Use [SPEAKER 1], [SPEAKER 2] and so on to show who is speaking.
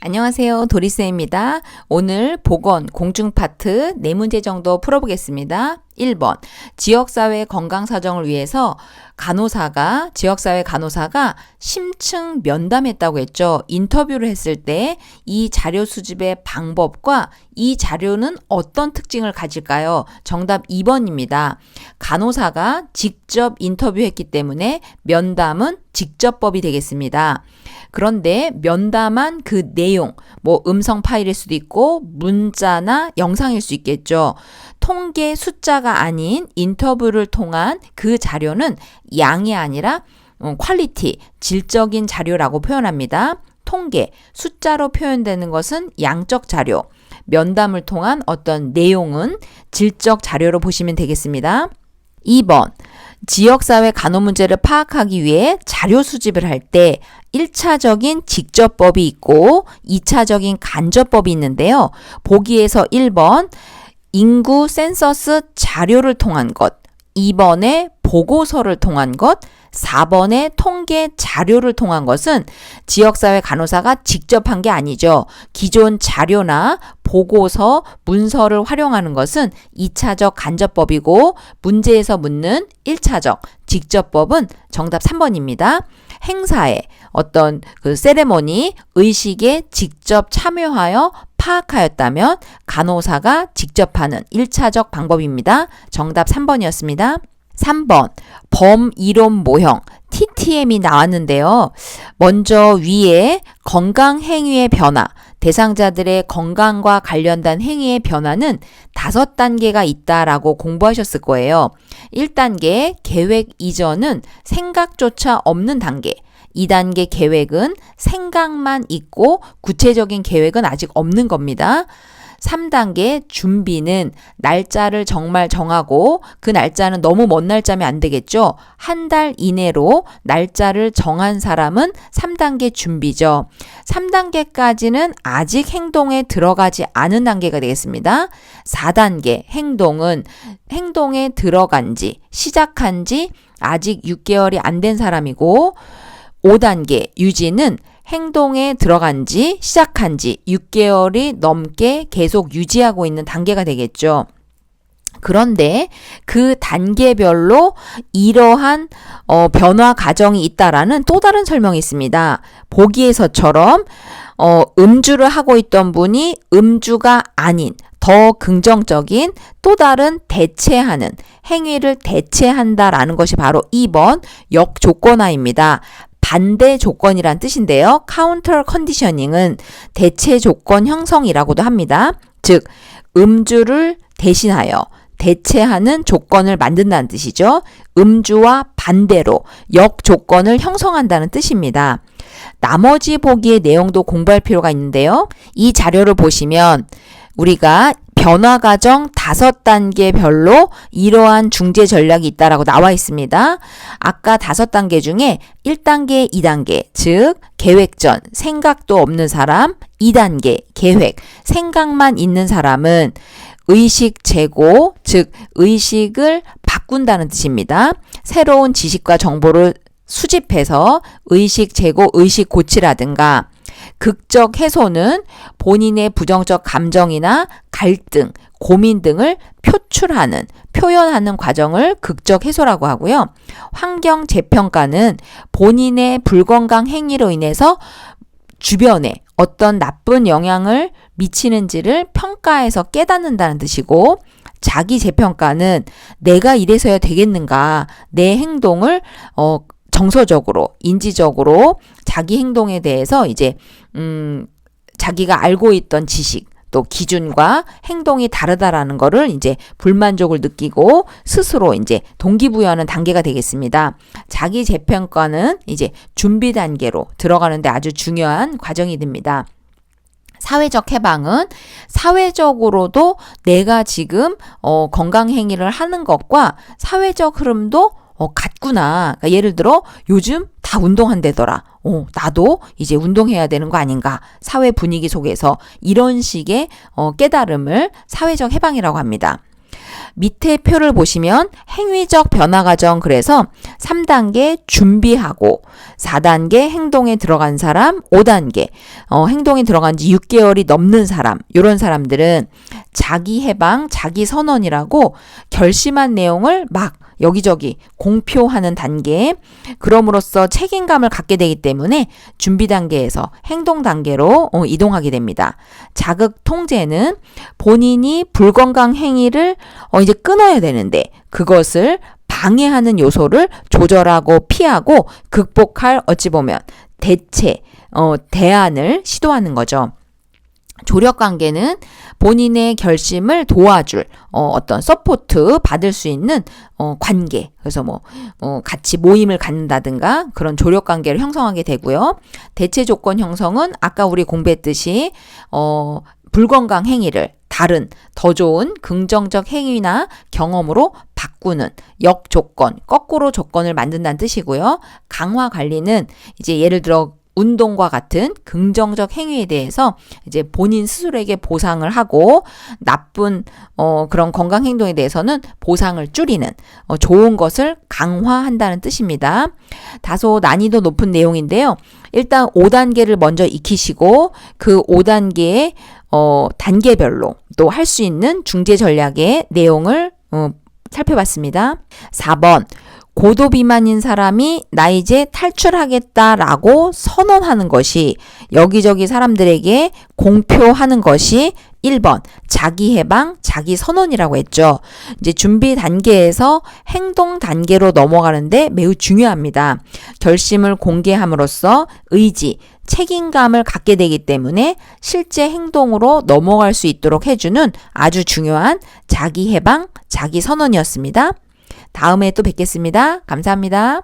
[SPEAKER 1] 안녕하세요. 도리쌤입니다. 오늘 보건 공중 파트 네 문제 정도 풀어보겠습니다. 1번. 지역사회 건강사정을 위해서 간호사가, 지역사회 간호사가 심층 면담했다고 했죠. 인터뷰를 했을 때 이 자료 수집의 방법과 이 자료는 어떤 특징을 가질까요? 정답 2번입니다. 간호사가 직접 인터뷰했기 때문에 면담은 직접법이 되겠습니다. 그런데 면담한 그 내용, 뭐 음성 파일일 수도 있고 문자나 영상일 수 있겠죠. 통계 숫자가 아닌 인터뷰를 통한 그 자료는 양이 아니라 어, 퀄리티, 질적인 자료라고 표현합니다. 통계, 숫자로 표현되는 것은 양적 자료, 면담을 통한 어떤 내용은 질적 자료로 보시면 되겠습니다. 2번. 지역사회 간호 문제를 파악하기 위해 자료 수집을 할 때 1차적인 직접법이 있고 2차적인 간접법이 있는데요. 보기에서 1번 인구 센서스 자료를 통한 것, 2번에 보고서를 통한 것, 4번의 통계 자료를 통한 것은 지역사회 간호사가 직접 한 게 아니죠. 기존 자료나 보고서, 문서를 활용하는 것은 2차적 간접법이고 문제에서 묻는 1차적 직접법은 정답 3번입니다. 행사에 어떤 그 세레모니, 의식에 직접 참여하여 파악하였다면 간호사가 직접 하는 1차적 방법입니다. 정답 3번이었습니다. 3번 범이론 모형 TTM이 나왔는데요. 먼저 위에 건강 행위의 변화, 대상자들의 건강과 관련된 행위의 변화는 다섯 단계가 있다라고 공부하셨을 거예요. 1단계 계획 이전은 생각조차 없는 단계. 2단계 계획은 생각만 있고 구체적인 계획은 아직 없는 겁니다. 3단계 준비는 날짜를 정말 정하고 그 날짜는 너무 먼 날짜면 안 되겠죠. 한 달 이내로 날짜를 정한 사람은 3단계 준비죠. 3단계까지는 아직 행동에 들어가지 않은 단계가 되겠습니다. 4단계 행동은 행동에 들어간 지, 시작한 지 아직 6개월이 안 된 사람이고 5단계 유지는 행동에 들어간 지, 시작한 지 6개월이 넘게 계속 유지하고 있는 단계가 되겠죠. 그런데 그 단계별로 이러한 어, 변화 과정이 있다라는 또 다른 설명이 있습니다. 보기에서처럼 어, 음주를 하고 있던 분이 음주가 아닌 더 긍정적인 또 다른 대체하는 행위를 대체한다라는 것이 바로 2번 역조건화입니다. 반대 조건이란 뜻인데요. 카운터 컨디셔닝은 대체 조건 형성이라고도 합니다. 즉, 음주를 대신하여 대체하는 조건을 만든다는 뜻이죠. 음주와 반대로 역 조건을 형성한다는 뜻입니다. 나머지 보기의 내용도 공부할 필요가 있는데요. 이 자료를 보시면 우리가 변화 과정 다섯 단계별로 이러한 중재 전략이 있다라고 나와 있습니다. 아까 다섯 단계 중에 1단계, 2단계, 즉 계획전, 생각도 없는 사람, 2단계, 계획, 생각만 있는 사람은 의식 제고, 즉 의식을 바꾼다는 뜻입니다. 새로운 지식과 정보를 수집해서 의식 제고, 의식 고치라든가 극적 해소는 본인의 부정적 감정이나 갈등, 고민 등을 표출하는, 표현하는 과정을 극적 해소라고 하고요. 환경 재평가는 본인의 불건강 행위로 인해서 주변에 어떤 나쁜 영향을 미치는지를 평가해서 깨닫는다는 뜻이고, 자기 재평가는 내가 이래서야 되겠는가, 내 행동을, 어, 정서적으로, 인지적으로 자기 행동에 대해서 이제, 음, 자기가 알고 있던 지식, 또 기준과 행동이 다르다라는 거를 이제 불만족을 느끼고 스스로 이제 동기부여하는 단계가 되겠습니다. 자기 재평가는 이제 준비 단계로 들어가는데 아주 중요한 과정이 됩니다. 사회적 해방은 사회적으로도 내가 지금 어, 건강 행위를 하는 것과 사회적 흐름도 어, 같구나. 그러니까 예를 들어 요즘 다 운동한대더라. 어, 나도 이제 운동해야 되는 거 아닌가. 사회 분위기 속에서 이런 식의 어, 깨달음을 사회적 해방이라고 합니다. 밑에 표를 보시면 행위적 변화 과정 그래서 3단계 준비하고 4단계 행동에 들어간 사람, 5단계 어, 행동에 들어간 지 6개월이 넘는 사람, 요런 사람들은 자기 해방, 자기 선언이라고 결심한 내용을 막 여기저기 공표하는 단계, 그럼으로써 책임감을 갖게 되기 때문에 준비 단계에서 행동 단계로 어, 이동하게 됩니다. 자극 통제는 본인이 불건강 행위를 어, 이제 끊어야 되는데 그것을 방해하는 요소를 조절하고 피하고 극복할 어찌 보면 대체, 어, 대안을 시도하는 거죠. 조력 관계는 본인의 결심을 도와줄 어, 어떤 서포트 받을 수 있는 어, 관계. 그래서 뭐 어, 같이 모임을 갖는다든가 그런 조력 관계를 형성하게 되고요. 대체 조건 형성은 아까 우리 공부했듯이 어, 불건강 행위를 다른 더 좋은 긍정적 행위나 경험으로 바꾸는 역 조건, 거꾸로 조건을 만든다는 뜻이고요. 강화 관리는 이제 예를 들어 운동과 같은 긍정적 행위에 대해서 이제 본인 스스로에게 보상을 하고 나쁜 어 그런 건강 행동에 대해서는 보상을 줄이는 어 좋은 것을 강화한다는 뜻입니다. 다소 난이도 높은 내용인데요. 일단 5단계를 먼저 익히시고 그 5단계의 어 단계별로 또 할 수 있는 중재 전략의 내용을 어 살펴봤습니다. 4번 고도 비만인 사람이 나 이제 탈출하겠다라고 선언하는 것이 여기저기 사람들에게 공표하는 것이 1번 자기 해방, 자기 선언이라고 했죠. 이제 준비 단계에서 행동 단계로 넘어가는데 매우 중요합니다. 결심을 공개함으로써 의지, 책임감을 갖게 되기 때문에 실제 행동으로 넘어갈 수 있도록 해주는 아주 중요한 자기 해방, 자기 선언이었습니다. 다음에 또 뵙겠습니다. 감사합니다.